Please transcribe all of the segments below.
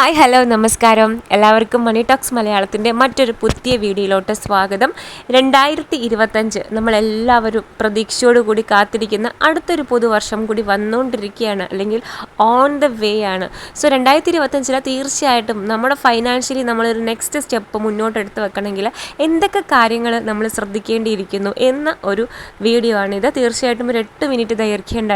Hi hello നമസ്കാരം. എല്ലാവർക്കും മണി talks മലയാളത്തിന്റെ മറ്റൊരു പുതിയ വീഡിയോയിലോട്ട് സ്വാഗതം. രണ്ടായിരത്തി ഇരുപത്തഞ്ച് നമ്മളെല്ലാവരും പ്രതീക്ഷയോടുകൂടി കാത്തിരിക്കുന്ന അടുത്തൊരു പുതുവർഷം കൂടി വന്നുകൊണ്ടിരിക്കുകയാണ് അല്ലെങ്കിൽ ഓൺ ദ വേ ആണ്. സോ രണ്ടായിരത്തി ഇരുപത്തഞ്ചിൽ തീർച്ചയായിട്ടും നമ്മുടെ ഫൈനാൻഷ്യലി നമ്മളൊരു നെക്സ്റ്റ് സ്റ്റെപ്പ് മുന്നോട്ട് എടുത്ത് വെക്കണമെങ്കിൽ എന്തൊക്കെ കാര്യങ്ങൾ നമ്മൾ ശ്രദ്ധിക്കേണ്ടിയിരിക്കുന്നു എന്ന ഒരു വീഡിയോ ആണിത്. തീർച്ചയായിട്ടും ഒരു എട്ട് മിനിറ്റ് ദൈർഘ്യം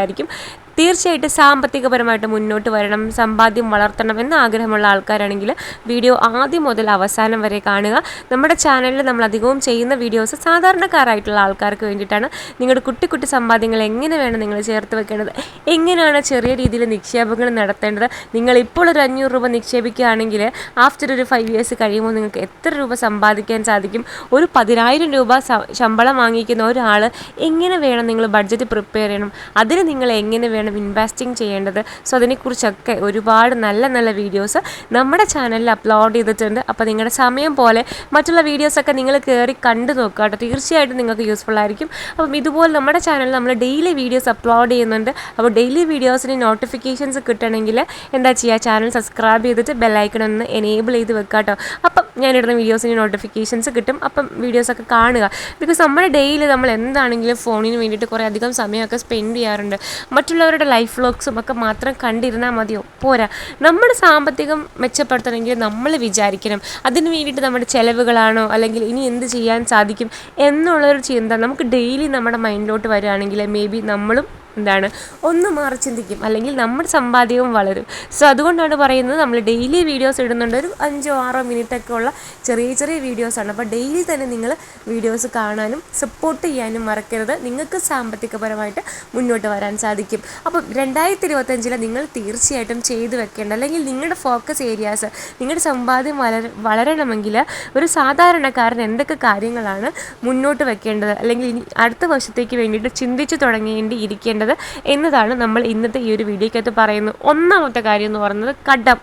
തീർച്ചയായിട്ടും സാമ്പത്തികപരമായിട്ട് മുന്നോട്ട് വരണം സമ്പാദ്യം വളർത്തണം എന്ന് ആഗ്രഹമുള്ള ആൾക്കാരാണെങ്കിൽ വീഡിയോ ആദ്യം മുതൽ അവസാനം വരെ കാണുക. നമ്മുടെ ചാനലിൽ നമ്മൾ അധികവും ചെയ്യുന്ന വീഡിയോസ് സാധാരണക്കാരായിട്ടുള്ള ആൾക്കാർക്ക് വേണ്ടിയിട്ടാണ്. നിങ്ങളുടെ കുട്ടി കുട്ടി സമ്പാദ്യങ്ങൾ എങ്ങനെ വേണം നിങ്ങൾ ചേർത്ത് വെക്കേണ്ടത്? എങ്ങനെയാണ് ചെറിയ രീതിയിൽ നിക്ഷേപങ്ങൾ നടത്തേണ്ടത്? നിങ്ങൾ ഇപ്പോൾ ഒരു അഞ്ഞൂറ് രൂപ നിക്ഷേപിക്കുകയാണെങ്കിൽ ആഫ്റ്റർ ഒരു ഫൈവ് ഇയേഴ്സ് കഴിയുമ്പോൾ നിങ്ങൾക്ക് എത്ര രൂപ സമ്പാദിക്കാൻ സാധിക്കും? ഒരു പതിനായിരം രൂപ ശമ്പളം വാങ്ങിക്കുന്ന ഒരാൾ എങ്ങനെ വേണം നിങ്ങൾ ബഡ്ജറ്റ് പ്രിപ്പയർ ചെയ്യണം? അതിന് നിങ്ങൾ എങ്ങനെ വേണം എങ്ങനെയാണ് ഇൻവെസ്റ്റിംഗ് ചെയ്യേണ്ടത്. സോ അതിനെക്കുറിച്ചൊക്കെ ഒരുപാട് നല്ല നല്ല വീഡിയോസ് നമ്മുടെ ചാനലിൽ അപ്ലോഡ് ചെയ്തിട്ടുണ്ട്. അപ്പോൾ നിങ്ങളുടെ സമയം പോലെ മറ്റുള്ള വീഡിയോസൊക്കെ നിങ്ങൾ കയറി കണ്ടു നോക്കുക കേട്ടോ. തീർച്ചയായിട്ടും നിങ്ങൾക്ക് യൂസ്ഫുൾ ആയിരിക്കും. അപ്പം ഇതുപോലെ നമ്മുടെ ചാനലിൽ നമ്മൾ ഡെയിലി വീഡിയോസ് അപ്ലോഡ് ചെയ്യുന്നുണ്ട്. അപ്പോൾ ഡെയിലി വീഡിയോസിന് നോട്ടിഫിക്കേഷൻസ് കിട്ടണമെങ്കിൽ എന്താ ചെയ്യുക? ചാനൽ സബ്സ്ക്രൈബ് ചെയ്തിട്ട് ബെല്ലൈക്കൺ ഒന്ന് എനേബിൾ ചെയ്ത് വെക്കുക കേട്ടോ. അപ്പം ഞാനിടുന്ന വീഡിയോസിന് നോട്ടിഫിക്കേഷൻസ് കിട്ടും. അപ്പം വീഡിയോസൊക്കെ കാണുക. ബിക്കോസ് നമ്മുടെ ഡെയിലി നമ്മൾ എന്താണെങ്കിലും ഫോണിന് വേണ്ടിയിട്ട് കുറേ അധികം സമയമൊക്കെ സ്പെൻഡ് ചെയ്യാറുണ്ട്. മറ്റുള്ളവർ അവരുടെ ലൈഫ് വ്ലോഗ്സും ഒക്കെ മാത്രം കണ്ടിരുന്നാൽ മതിയോ? പോരാ. നമ്മുടെ സാമ്പത്തികം മെച്ചപ്പെടുത്തണമെങ്കിൽ നമ്മൾ വിചാരിക്കണം. അതിന് വേണ്ടിയിട്ട് നമ്മുടെ ചിലവുകളാണോ? അല്ലെങ്കിൽ ഇനി എന്ത് ചെയ്യാൻ സാധിക്കും? എന്നുള്ളൊരു ചിന്ത നമുക്ക് ഡെയിലി നമ്മുടെ മൈൻഡിലോട്ട് വരികയാണെങ്കിൽ മേ ബി നമ്മളും എന്താണ് ഒന്ന് മാറി ചിന്തിക്കും. അല്ലെങ്കിൽ നമ്മുടെ സമ്പാദ്യവും വളരും. സോ അതുകൊണ്ടാണ് പറയുന്നത് നമ്മൾ ഡെയിലി വീഡിയോസ് ഇടുന്നുണ്ട്. ഒരു അഞ്ചോ ആറോ മിനിറ്റൊക്കെ ഉള്ള ചെറിയ ചെറിയ വീഡിയോസാണ് അപ്പോൾ ഡെയിലി തന്നെ നിങ്ങൾ വീഡിയോസ് കാണാനും സപ്പോർട്ട് ചെയ്യാനും മറക്കരുത്. നിങ്ങൾക്ക് സാമ്പത്തികപരമായിട്ട് മുന്നോട്ട് വരാൻ സാധിക്കും. അപ്പോൾ രണ്ടായിരത്തി ഇരുപത്തഞ്ചിൽ നിങ്ങൾ തീർച്ചയായിട്ടും ചെയ്തു വെക്കേണ്ട അല്ലെങ്കിൽ നിങ്ങളുടെ ഫോക്കസ് ഏരിയാസ് നിങ്ങളുടെ സമ്പാദ്യം വളര വളരണമെങ്കിൽ ഒരു സാധാരണക്കാരൻ എന്തൊക്കെ കാര്യങ്ങളാണ് മുന്നോട്ട് വെക്കേണ്ടത്? അല്ലെങ്കിൽ അടുത്ത വർഷത്തേക്ക് വേണ്ടിയിട്ട് ചിന്തിച്ചു തുടങ്ങേണ്ടി ഇരിക്കേണ്ടത് ചെയ്യേണ്ടത് എന്നതാണ് നമ്മൾ ഇന്നത്തെ ഈ ഒരു വീഡിയോക്കകത്ത് പറയുന്നത്. ഒന്നാമത്തെ കാര്യം എന്ന് പറയുന്നത് കടം.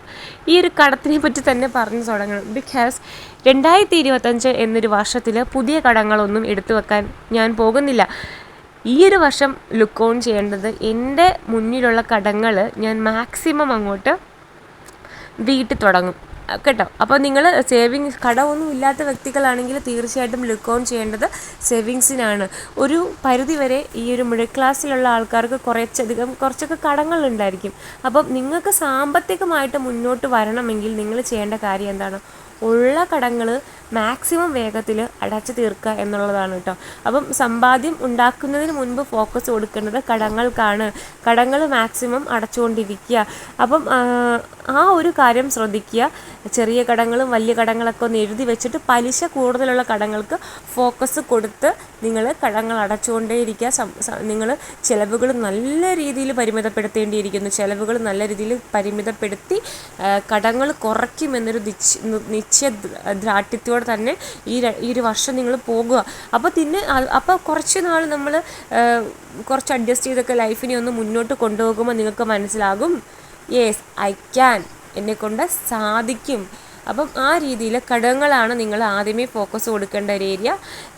ഈ ഒരു കടത്തിനെ പറ്റി തന്നെ പറഞ്ഞു തുടങ്ങണം. ബിക്കോസ് രണ്ടായിരത്തി ഇരുപത്തഞ്ച് എന്നൊരു വർഷത്തിൽ പുതിയ കടങ്ങളൊന്നും എടുത്തു വെക്കാൻ ഞാൻ പോകുന്നില്ല. ഈ ഒരു വർഷം ലുക്ക് ഓൺ ചെയ്യേണ്ടത് എന്റെ മുന്നിലുള്ള കടങ്ങൾ ഞാൻ മാക്സിമം അങ്ങോട്ട് വീട്ടിൽ തുടങ്ങും. കേട്ടോ. അപ്പോൾ നിങ്ങൾ സേവിങ്സ് കടമൊന്നും ഇല്ലാത്ത വ്യക്തികളാണെങ്കിൽ തീർച്ചയായിട്ടും ലുക്ക് ഓൺ ചെയ്യേണ്ടത് സേവിങ്സിനാണ്. ഒരു പരിധി വരെ ഈ ഒരു മിഡിൽ ക്ലാസ്സിലുള്ള ആൾക്കാർക്ക് കുറച്ചധികം കുറച്ചൊക്കെ കടങ്ങളുണ്ടായിരിക്കും അപ്പം നിങ്ങൾക്ക് സാമ്പത്തികമായിട്ട് മുന്നോട്ട് വരണമെങ്കിൽ നിങ്ങൾ ചെയ്യേണ്ട കാര്യം എന്താണ്? ഉള്ള കടങ്ങൾ മാക്സിമം വേഗത്തിൽ അടച്ചു തീർക്കുക എന്നുള്ളതാണ് കേട്ടോ. അപ്പം സമ്പാദ്യം ഉണ്ടാക്കുന്നതിന് മുൻപ് ഫോക്കസ് കൊടുക്കേണ്ടത് കടങ്ങൾക്കാണ്. കടങ്ങൾ മാക്സിമം അടച്ചുകൊണ്ടിരിക്കുക. അപ്പം ആ ഒരു കാര്യം ശ്രദ്ധിക്കുക. ചെറിയ കടങ്ങളും വലിയ കടങ്ങളൊക്കെ ഒന്ന് എഴുതി വെച്ചിട്ട് പലിശ കൂടുതലുള്ള കടങ്ങൾക്ക് ഫോക്കസ് കൊടുത്ത് നിങ്ങൾ കടങ്ങൾ അടച്ചുകൊണ്ടേയിരിക്കുക. നിങ്ങൾ ചിലവുകൾ നല്ല രീതിയിൽ പരിമിതപ്പെടുത്തേണ്ടിയിരിക്കുന്നു. ചിലവുകൾ നല്ല രീതിയിൽ പരിമിതപ്പെടുത്തി കടങ്ങൾ കുറയ്ക്കുമെന്നൊരു നിശ്ചയ ദ്രാഠ്യത്തോടെ തന്നെ ഈ ഈ ഒരു വർഷം നിങ്ങൾ പോകുക. അപ്പോൾ പിന്നെ അപ്പോൾ കുറച്ച് നാൾ നമ്മൾ കുറച്ച് അഡ്ജസ്റ്റ് ചെയ്തൊക്കെ ലൈഫിനെ ഒന്ന് മുന്നോട്ട് കൊണ്ടുപോകുമ്പോൾ നിങ്ങൾക്ക് മനസ്സിലാകും യെസ് ഐ ക്യാൻ. എന്നെക്കൊണ്ട് സാധിക്കും. അപ്പം ആ രീതിയിൽ ഘടകങ്ങളാണ് നിങ്ങൾ ആദ്യമേ ഫോക്കസ് കൊടുക്കേണ്ട ഒരു ഏരിയ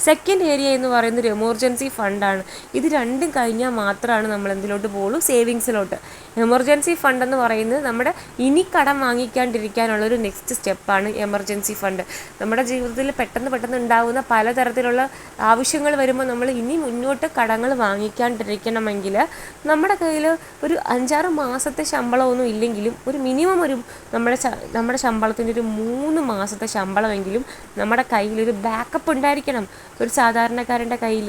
സെക്കൻഡ് ഏരിയ എന്ന് പറയുന്നത് എമർജൻസി ഫണ്ടാണ് ഇത് രണ്ടും കഴിഞ്ഞാൽ മാത്രമാണ് നമ്മൾ എന്തിലോട്ട് പോകുള്ളൂ സേവിങ്സിലോട്ട് എമർജൻസി ഫണ്ട് എന്ന് പറയുന്നത് നമ്മുടെ ഇനി കടം വാങ്ങിക്കാണ്ടിരിക്കാനുള്ള ഒരു നെക്സ്റ്റ് സ്റ്റെപ്പാണ് എമർജൻസി ഫണ്ട് നമ്മുടെ ജീവിതത്തിൽ പെട്ടെന്ന് പെട്ടെന്ന് ഉണ്ടാകുന്ന പലതരത്തിലുള്ള ആവശ്യങ്ങൾ വരുമ്പോൾ നമ്മൾ ഇനി മുന്നോട്ട് കടങ്ങൾ വാങ്ങിക്കാണ്ടിരിക്കണമെങ്കിൽ നമ്മുടെ കയ്യിൽ ഒരു അഞ്ചാറ് മാസത്തെ ശമ്പളമൊന്നും ഇല്ലെങ്കിലും ഒരു മിനിമം ഒരു നമ്മുടെ നമ്മുടെ ശമ്പളത്തിന്റെ ഒരു മൂന്ന് മാസത്തെ ശമ്പളമെങ്കിലും നമ്മുടെ കയ്യിലൊരു ബാക്കപ്പ് ഉണ്ടായിരിക്കണം. ഒരു സാധാരണക്കാരന്റെ കയ്യിൽ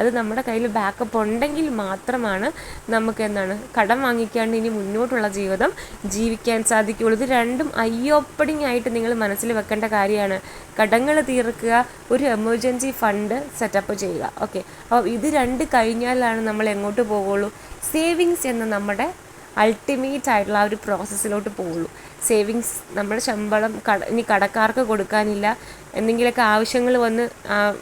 അത് നമ്മുടെ കയ്യിൽ ബാക്കപ്പ് ഉണ്ടെങ്കിൽ മാത്രമാണ് നമുക്ക് എന്താണ് കടം വാങ്ങിക്കാണ്ട് ഇനി മുന്നോട്ടുള്ള ജീവിതം ജീവിക്കാൻ സാധിക്കുകയുള്ളൂ. ഇത് രണ്ടും ഐ ഓപ്പണിംഗ് ആയിട്ട് നിങ്ങൾ മനസ്സിൽ വെക്കേണ്ട കാര്യമാണ്. കടങ്ങൾ തീർക്കുക ഒരു എമർജൻസി ഫണ്ട് സെറ്റപ്പ് ചെയ്യുക. ഓക്കെ അപ്പോൾ ഇത് രണ്ട് കഴിഞ്ഞാലാണ് നമ്മൾ എങ്ങോട്ട് പോകുള്ളൂ? സേവിങ്സ് എന്ന നമ്മുടെ അൾട്ടിമേറ്റ് ആയിട്ടുള്ള ആ ഒരു പ്രോസസ്സിലോട്ട് പോവുള്ളൂ. സേവിങ്സ് നമ്മുടെ ശമ്പളം കട ഇനി കടക്കാർക്ക് കൊടുക്കാനില്ല എന്തെങ്കിലുമൊക്കെ ആവശ്യങ്ങൾ വന്ന്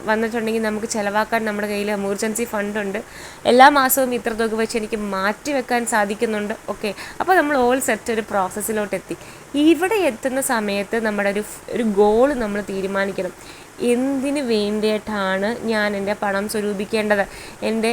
വന്നിട്ടുണ്ടെങ്കിൽ നമുക്ക് ചിലവാക്കാൻ നമ്മുടെ കയ്യിൽ എമർജൻസി ഫണ്ടുണ്ട് എല്ലാ മാസവും ഇത്ര തുക വെച്ച് എനിക്ക് മാറ്റി വെക്കാൻ സാധിക്കുന്നുണ്ട്. ഓക്കെ അപ്പോൾ നമ്മൾ ഓൾ സെറ്റ് ഒരു പ്രോസസ്സിലോട്ട് എത്തി ഇവിടെ എത്തുന്ന സമയത്ത് നമ്മുടെ ഒരു ഒരു ഗോൾ നമ്മൾ തീരുമാനിക്കണം. എന്തിന് വേണ്ടിയിട്ടാണ് ഞാൻ എന്റെ പണം സ്വരൂപിക്കേണ്ടത്? എന്റെ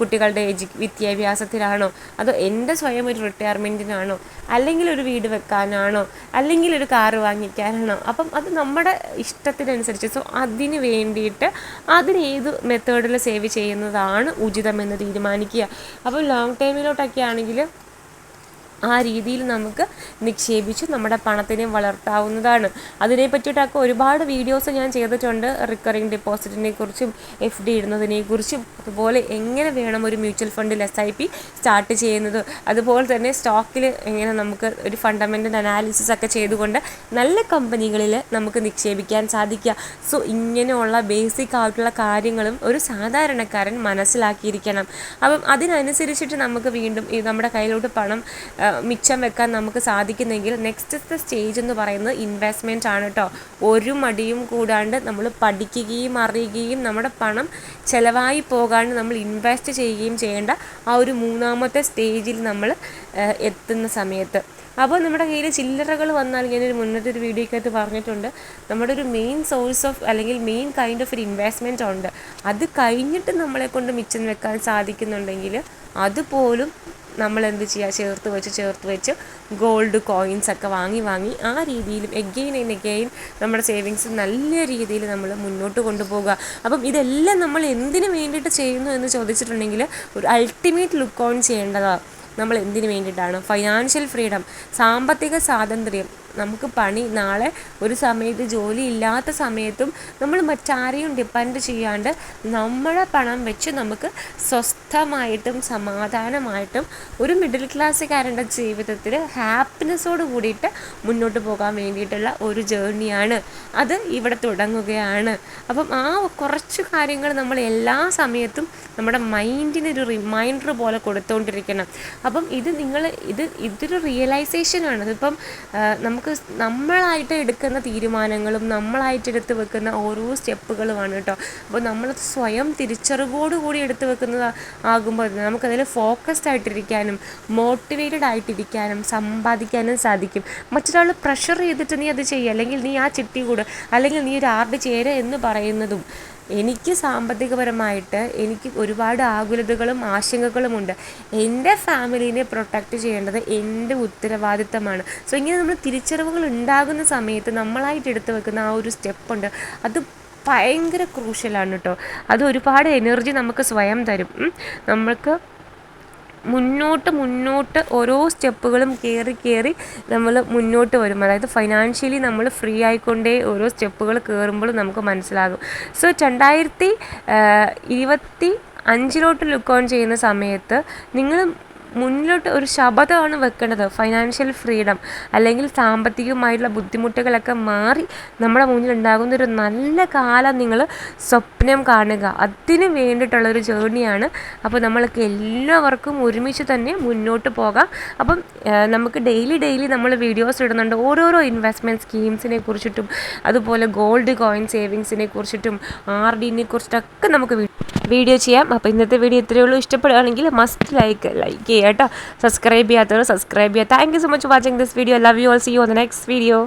കുട്ടികളുടെ എജു വിദ്യാഭ്യാസത്തിലാണോ? അതോ എന്റെ സ്വയം ഒരു റിട്ടയർമെന്റിനാണോ അല്ലെങ്കിൽ ഒരു വീട് വെക്കാനാണോ? അല്ലെങ്കിൽ ഒരു കാറ് വാങ്ങിക്കാനാണോ? അപ്പം അത് നമ്മുടെ ഇഷ്ടത്തിനനുസരിച്ച്. സോ അതിന് വേണ്ടിയിട്ട് അതിനേത് മെത്തേഡിൽ സേവ് ചെയ്യുന്നതാണ് ഉചിതമെന്ന് തീരുമാനിക്കുക. അപ്പോൾ ലോങ് ടൈമിലോട്ടൊക്കെ ആണെങ്കിൽ ആ രീതിയിൽ നമുക്ക് നിക്ഷേപിച്ച് നമ്മുടെ പണത്തിനെ വളർത്താവുന്നതാണ്. അതിനെ പറ്റിയിട്ടൊക്കെ ഒരുപാട് വീഡിയോസ് ഞാൻ ചെയ്തിട്ടുണ്ട്. റിക്കറിങ് ഡെപ്പോസിറ്റിനെ കുറിച്ചും എഫ് ഡി ഇടുന്നതിനെ കുറിച്ചും അതുപോലെ എങ്ങനെ വേണം ഒരു മ്യൂച്വൽ ഫണ്ടിൽ എസ് ഐ പി സ്റ്റാർട്ട് ചെയ്യുന്നത് അതുപോലെ തന്നെ സ്റ്റോക്കിൽ എങ്ങനെ നമുക്ക് ഒരു ഫണ്ടമെന്റൽ അനാലിസിസ് ഒക്കെ ചെയ്തുകൊണ്ട് നല്ല കമ്പനികളിൽ നമുക്ക് നിക്ഷേപിക്കാൻ സാധിക്കുക. സോ ഇങ്ങനെയുള്ള ബേസിക് ആയിട്ടുള്ള കാര്യങ്ങളും ഒരു സാധാരണക്കാരൻ മനസ്സിലാക്കിയിരിക്കണം. അപ്പം അതിനനുസരിച്ചിട്ട് നമുക്ക് വീണ്ടും ഈ നമ്മുടെ കയ്യിലോട്ട് പണം മിച്ചം വെക്കാൻ നമുക്ക് സാധിക്കുന്നെങ്കിൽ നെക്സ്റ്റ് സ്റ്റേജ് എന്ന് പറയുന്നത് ഇൻവെസ്റ്റ്മെന്റ് ആണ് കേട്ടോ ഒരു മടിയും കൂടാണ്ട് നമ്മൾ പഠിക്കുകയും അറിയുകയും നമ്മുടെ പണം ചിലവായി പോകാണ്ട് നമ്മൾ ഇൻവെസ്റ്റ് ചെയ്യുകയും ചെയ്യേണ്ട ആ ഒരു മൂന്നാമത്തെ സ്റ്റേജിൽ നമ്മൾ എത്തുന്ന സമയത്ത്. അപ്പോൾ നമ്മുടെ കയ്യിൽ ചില്ലറകൾ വന്നാൽ ഞാനൊരു മുന്നത്തെ ഒരു വീഡിയോക്കകത്ത് പറഞ്ഞിട്ടുണ്ട്. നമ്മുടെ ഒരു മെയിൻ സോഴ്സ് ഓഫ് അല്ലെങ്കിൽ മെയിൻ കൈൻഡ് ഓഫ് ഒരു ഇൻവെസ്റ്റ്മെന്റ് ഉണ്ട്. അത് കഴിഞ്ഞിട്ട് നമ്മളെ കൊണ്ട് മിച്ചം വെക്കാൻ സാധിക്കുന്നുണ്ടെങ്കിൽ അതുപോലും നമ്മൾ എന്ത് ചെയ്യുക ചേർത്ത് വെച്ച് ചേർത്ത് വെച്ച് ഗോൾഡ് കോയിൻസ് ഒക്കെ വാങ്ങി വാങ്ങി ആ രീതിയിലും എഗെയിൻ ആൻഡ് എഗെയിൻ നമ്മുടെ സേവിങ്സ് നല്ല രീതിയിൽ നമ്മൾ മുന്നോട്ട് കൊണ്ടുപോകുക അപ്പം ഇതെല്ലാം നമ്മൾ എന്തിനു വേണ്ടിയിട്ട് ചെയ്യുന്നു എന്ന് ചോദിച്ചിട്ടുണ്ടെങ്കിൽ ഒരു അൾട്ടിമേറ്റ് ലുക്ക് ഓൺ ചെയ്യേണ്ടതാണ് നമ്മൾ എന്തിനു വേണ്ടിയിട്ടാണ്? ഫൈനാൻഷ്യൽ ഫ്രീഡം സാമ്പത്തിക സ്വാതന്ത്ര്യം നമുക്ക് പണി നാളെ ഒരു സമയത്ത് ജോലി ഇല്ലാത്ത സമയത്തും നമ്മൾ മറ്റാരെയും ഡിപ്പെൻഡ് ചെയ്യാണ്ട് നമ്മളെ പണം വെച്ച് നമുക്ക് സ്വസ്ഥമായിട്ടും സമാധാനമായിട്ടും ഒരു മിഡിൽ ക്ലാസ്സുകാരന്റെ ജീവിതത്തിൽ ഹാപ്പിനെസ്സോട് കൂടിയിട്ട് മുന്നോട്ട് പോകാൻ വേണ്ടിയിട്ടുള്ള ഒരു ജേർണിയാണ് അത് ഇവിടെ തുടങ്ങുകയാണ്. അപ്പം ആ കുറച്ച് കാര്യങ്ങൾ നമ്മൾ എല്ലാ സമയത്തും നമ്മുടെ മൈൻഡിന് ഒരു റിമൈൻഡർ പോലെ കൊടുത്തുകൊണ്ടിരിക്കണം അപ്പം ഇത് നിങ്ങൾ ഇത് ഇതൊരു റിയലൈസേഷനാണ് ഇതിപ്പം നമുക്ക് നമ്മളായിട്ട് എടുക്കുന്ന തീരുമാനങ്ങളും നമ്മളായിട്ട് എടുത്ത് വെക്കുന്ന ഓരോ സ്റ്റെപ്പുകളുമാണ് കേട്ടോ. അപ്പോൾ നമ്മൾ സ്വയം തിരിച്ചറിവോടുകൂടി എടുത്ത് വെക്കുന്നത് ആകുമ്പോൾ നമുക്കതിൽ ഫോക്കസ്ഡ് ആയിട്ടിരിക്കാനും മോട്ടിവേറ്റഡ് ആയിട്ടിരിക്കാനും സമ്പാദിക്കാനും സാധിക്കും. മറ്റൊരാൾ പ്രഷർ ചെയ്തിട്ട് നീ അത് ചെയ്യുക അല്ലെങ്കിൽ നീ ആ ചിട്ടി കൂട് അല്ലെങ്കിൽ നീ ഒരു ആർഡ് ചേരുക എന്ന് പറയുന്നതും എനിക്ക് സാമ്പത്തികപരമായിട്ട് എനിക്ക് ഒരുപാട് ആകുലതകളും ആശങ്കകളുമുണ്ട് എന്റെ ഫാമിലീനെ പ്രൊട്ടക്റ്റ് ചെയ്യേണ്ടത് എന്റെ ഉത്തരവാദിത്തമാണ്. സോ ഇങ്ങനെ നമ്മൾ തിരിച്ചറിവുകൾ ഉണ്ടാകുന്ന സമയത്ത് നമ്മളായിട്ട് എടുത്തു വെക്കുന്ന ആ ഒരു സ്റ്റെപ്പുണ്ട് അത് ഭയങ്കര ക്രൂഷ്യലാണ് കേട്ടോ അത് ഒരുപാട് എനർജി നമുക്ക് സ്വയം തരും. നമ്മൾക്ക് മുന്നോട്ട് മുന്നോട്ട് ഓരോ സ്റ്റെപ്പുകളും കയറി കയറി നമ്മൾ മുന്നോട്ട് വരും. അതായത് ഫൈനാൻഷ്യലി നമ്മൾ ഫ്രീ ആയിക്കൊണ്ടേ ഓരോ സ്റ്റെപ്പുകൾ കയറുമ്പോഴും നമുക്ക് മനസ്സിലാകും. സോ രണ്ടായിരത്തി ഇരുപത്തി അഞ്ചിലോട്ട് ലുക്ക് ഓൺ ചെയ്യുന്ന സമയത്ത് നിങ്ങൾ മുന്നിലോട്ട് ഒരു ശബദമാണ് വെക്കേണ്ടത്. ഫൈനാൻഷ്യൽ ഫ്രീഡം അല്ലെങ്കിൽ സാമ്പത്തികമായിട്ടുള്ള ബുദ്ധിമുട്ടുകളൊക്കെ മാറി നമ്മുടെ മുന്നിൽ ഉണ്ടാകുന്ന ഒരു നല്ല കാലം നിങ്ങൾ സ്വപ്നം കാണുക. അതിന് വേണ്ടിയിട്ടുള്ള ഒരു ജേർണിയാണ്. അപ്പോൾ നമ്മൾക്ക് എല്ലാവർക്കും ഒരുമിച്ച് തന്നെ മുന്നോട്ട് പോകാം. അപ്പം നമുക്ക് ഡെയിലി ഡെയിലി നമ്മൾ വീഡിയോസ് ഇടുന്നുണ്ട്. ഓരോരോ ഇൻവെസ്റ്റ്മെന്റ് സ്കീംസിനെ കുറിച്ചിട്ടും അതുപോലെ ഗോൾഡ് കോയിൻ സേവിങ്സിനെ കുറിച്ചിട്ടും ആർ ഡിനെ കുറിച്ചിട്ടൊക്കെ നമുക്ക് വീഡിയോ ചെയ്യാം. അപ്പോൾ ഇന്നത്തെ വീഡിയോ ഇത്രയേ ഉള്ളൂ. ഇഷ്ടപ്പെടുകയാണെങ്കിൽ മസ്റ്റ് ലൈക്ക് ലൈക്ക് ചെയ്യുക കേട്ടോ. സബ്സ്ക്രൈബ് ചെയ്യാത്തവർ സബ്സ്ക്രൈബ് ചെയ്യുക. Thank you so much watching this video love you all see you on the next video